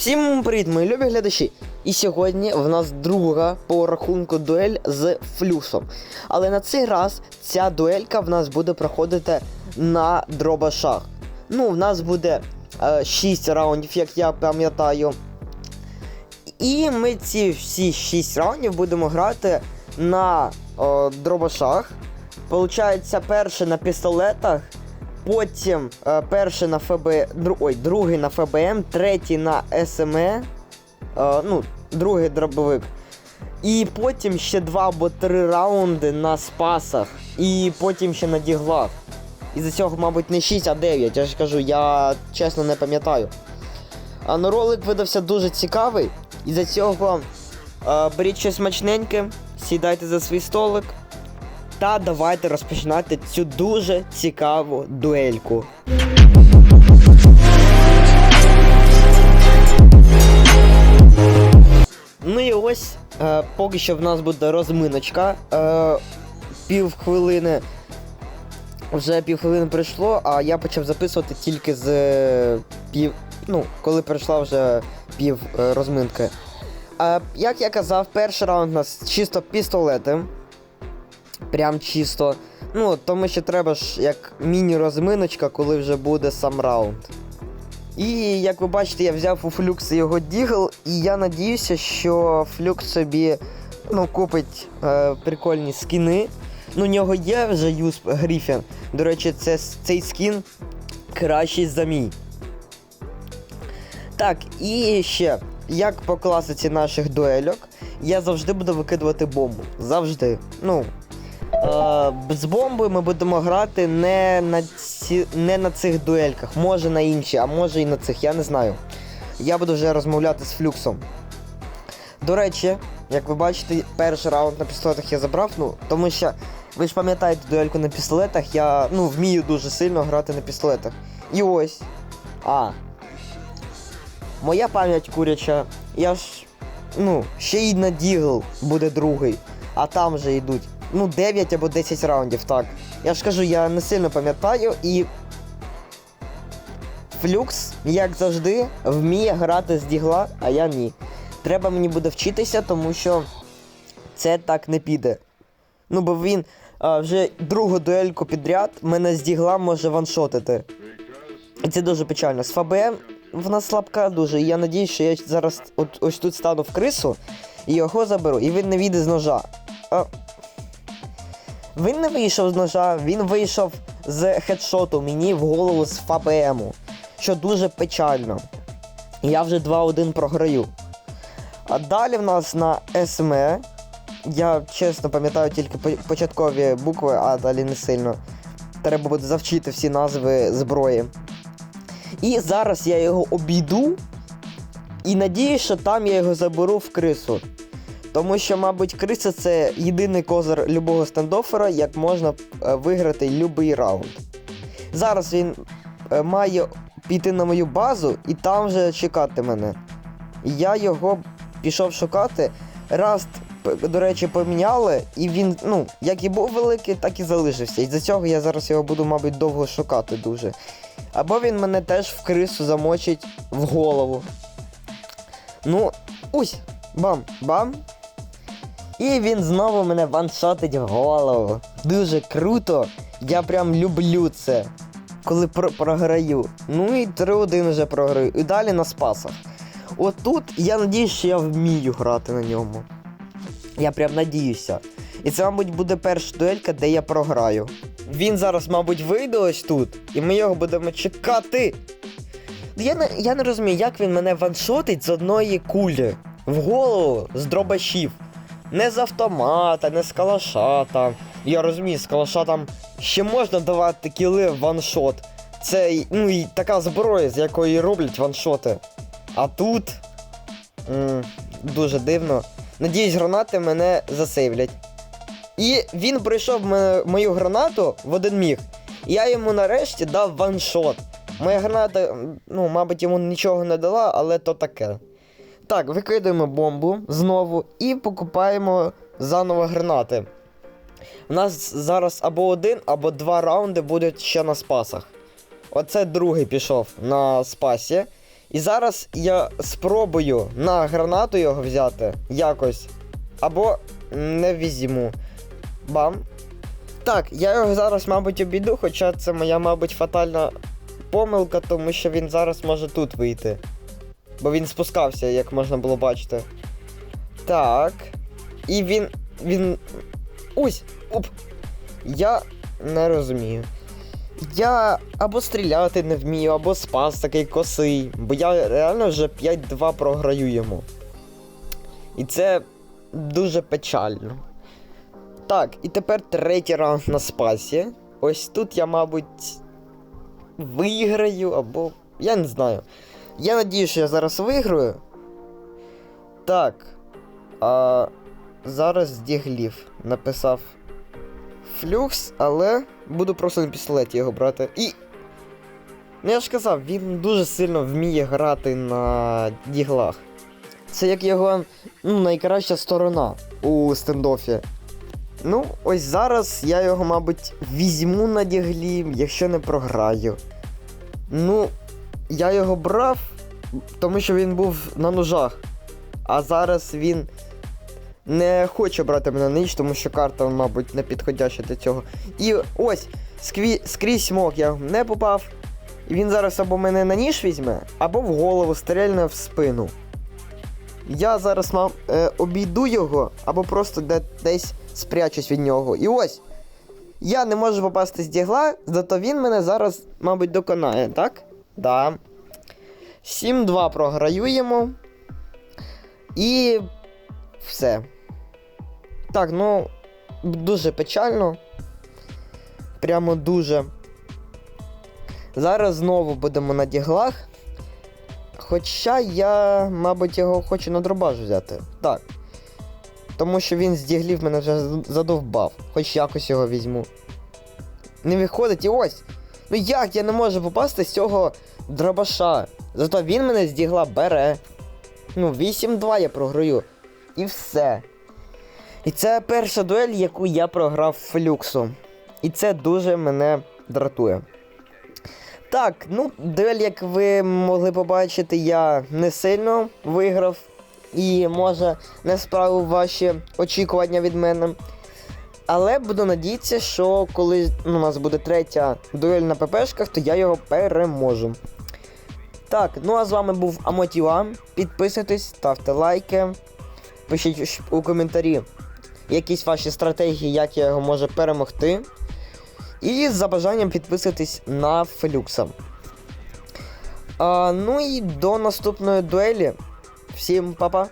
Всім привіт, мої любі глядачі! І сьогодні в нас друга по рахунку дуель з флюсом. Але на цей раз ця дуелька в нас буде проходити на дробашах. Ну, в нас буде е, 6 раундів, як я пам'ятаю. І ми ці всі 6 раундів будемо грати на е, дробашах. Получається, перше на пістолетах, потім е, перший на ФБ, дру, ой, другий на ФБМ, третій на СМЕ, е, ну, другий дробовик. І потім ще два або три раунди на спасах, і потім ще на діглах. І за цього, мабуть, не 6, а 9. Я ж кажу, я чесно не пам'ятаю. А ну ролик видався дуже цікавий. І за цього е, беріть щось смачненьке, сідайте за свій столик. Та давайте розпочинати цю дуже цікаву дуельку. Ну і ось е, поки що в нас буде розминочка. Е, пів хвилини. Вже пів хвилини пройшло, а я почав записувати тільки з е, пів. Ну, коли пройшла вже пів е, розминки. Е, як я казав, перший раунд у нас чисто пістолети. Прям чисто. Ну, тому що треба ж як міні-розминочка, коли вже буде сам раунд. І як ви бачите, я взяв у Флюкс його дігл, і я надіюся, що Флюкс собі ну, купить е, прикольні скіни. Ну, у нього є вже Юсп Гріфін. До речі, це, цей скін кращий за мій. Так, і ще, як по класиці наших дуельок, я завжди буду викидувати бомбу. Завжди. Ну. Е, з бомбою ми будемо грати не на, ці, не на цих дуельках, може на інші, а може і на цих, я не знаю. Я буду вже розмовляти з флюксом. До речі, як ви бачите, перший раунд на пістолетах я забрав, ну, тому що ви ж пам'ятаєте дуельку на пістолетах, я ну, вмію дуже сильно грати на пістолетах. І ось. А. Моя пам'ять куряча. Я ж. Ну, ще й на Дігл буде другий. А там вже йдуть. Ну, 9 або 10 раундів, так. Я ж кажу, я не сильно пам'ятаю і. Флюкс, як завжди, вміє грати з дігла, а я ні. Треба мені буде вчитися, тому що це так не піде. Ну, бо він а, вже другу дуельку підряд мене з дігла може ваншотити. І це дуже печально. З ФБМ вона слабка дуже. І я надіюсь, що я зараз от, ось тут стану в крису і його заберу. І він не вийде з ножа. А... Він не вийшов з ножа, він вийшов з хедшоту мені в голову з ФБМу. Що дуже печально. Я вже 2-1 програю. А далі в нас на СМЕ. Я чесно пам'ятаю тільки початкові букви, а далі не сильно. Треба буде завчити всі назви зброї. І зараз я його обійду. І надіюсь, що там я його заберу в крису. Тому що, мабуть, криса це єдиний козир любого стендофера, як можна е, виграти будь-який раунд. Зараз він е, має піти на мою базу і там вже чекати мене. Я його пішов шукати. Раст, до речі, поміняли, і він, ну, як і був великий, так і залишився. І за цього я зараз його буду, мабуть, довго шукати дуже. Або він мене теж в крису замочить в голову. Ну, ось, бам, бам. І він знову мене ваншотить в голову. Дуже круто. Я прям люблю це. Коли про- програю. Ну і 3-1 вже програю. І далі на спасах. Отут я надіюсь, що я вмію грати на ньому. Я прям надіюся. І це, мабуть, буде перша дуелька, де я програю. Він зараз, мабуть, вийде ось тут, і ми його будемо чекати. Я не, я не розумію, як він мене ваншотить з одної кулі в голову з дробашів. Не з автомата, не з калаша там. Я розумію, з калаша там ще можна давати кіли в ваншот. Це ну, і така зброя, з якої роблять ваншоти. А тут. м, дуже дивно. Надіюсь, гранати мене засейвлять. І він пройшов ме- мою гранату в один міг. І я йому нарешті дав ваншот. Моя граната, ну, мабуть, йому нічого не дала, але то таке. Так, викидаємо бомбу знову і покупаємо заново гранати. У нас зараз або один, або два раунди будуть ще на спасах. Оце другий пішов на спасі. І зараз я спробую на гранату його взяти якось. Або не візьму. Бам. Так, я його зараз, мабуть, обійду, хоча це моя, мабуть, фатальна помилка, тому що він зараз може тут вийти. Бо він спускався, як можна було бачити. Так. І він. він. Ось! Оп! Я не розумію. Я або стріляти не вмію, або спас такий косий. Бо я реально вже 5-2 програю йому. І це дуже печально. Так, і тепер третій раунд на спасі. Ось тут я, мабуть, виграю, або. Я не знаю. Я надію, що я зараз виграю. Так. А зараз Дігліф написав флюкс, але буду просто на пістолеті його брати. І. Ну я ж казав, він дуже сильно вміє грати на діглах. Це як його ну, найкраща сторона у стендофі. Ну, ось зараз я його, мабуть, візьму на діглі, якщо не програю. Ну, я його брав, тому що він був на ножах. А зараз він не хоче брати мене на ніч, тому що карта, мабуть, не підходяща для цього. І ось, скві... скрізь смок я не попав. І він зараз або мене на ніж візьме, або в голову стрельне в спину. Я зараз мав, е, обійду його, або просто де, десь спрячусь від нього. І ось. Я не можу попасти з дігла, зато він мене зараз, мабуть, доконає, так? Да. 7-2 програюємо. І все. Так, ну, дуже печально. Прямо дуже. Зараз знову будемо на діглах. Хоча я, мабуть, його хочу на дробаш взяти. Так. Тому що він з діглів мене вже задовбав. Хоч якось його візьму. Не виходить і ось. Ну як я не можу попасти з цього дробаша? Зато він мене з дігла бере. Ну, 8-2 я програю. І все. І це перша дуель, яку я програв флюксом. І це дуже мене дратує. Так, ну, дуель, як ви могли побачити, я не сильно виграв. І може не справив ваші очікування від мене. Але буду надіятися, що коли ну, у нас буде третя дуель на ППшках, то я його переможу. Так, ну а з вами був Амотіва. Підписуйтесь, ставте лайки, пишіть у коментарі якісь ваші стратегії, як я його можу перемогти. І за бажанням підписуйтесь на Фелюкса. А, ну і до наступної дуелі. Всім па-па!